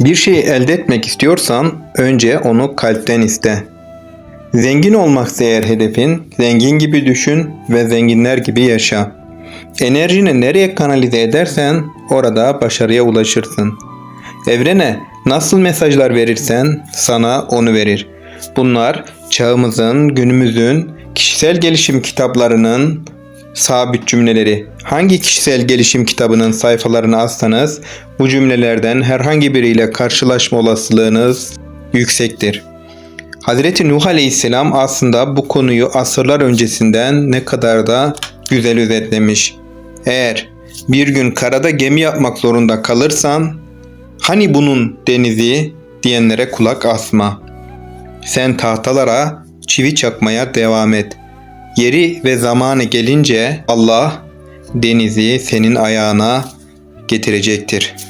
Bir şeyi elde etmek istiyorsan önce onu kalpten iste. Zengin olmaksa eğer hedefin, zengin gibi düşün ve zenginler gibi yaşa. Enerjini nereye kanalize edersen orada başarıya ulaşırsın. Evrene nasıl mesajlar verirsen sana onu verir. Bunlar çağımızın, günümüzün kişisel gelişim kitaplarının sabit cümleleri. Hangi kişisel gelişim kitabının sayfalarını açsanız bu cümlelerden herhangi biriyle karşılaşma olasılığınız yüksektir. Hazreti Nuh Aleyhisselam aslında bu konuyu asırlar öncesinden ne kadar da güzel özetlemiş. Eğer bir gün karada gemi yapmak zorunda kalırsan hani bunun denizi diyenlere kulak asma. Sen tahtalara çivi çakmaya devam et. Yeri ve zamanı gelince Allah denizi senin ayağına getirecektir.''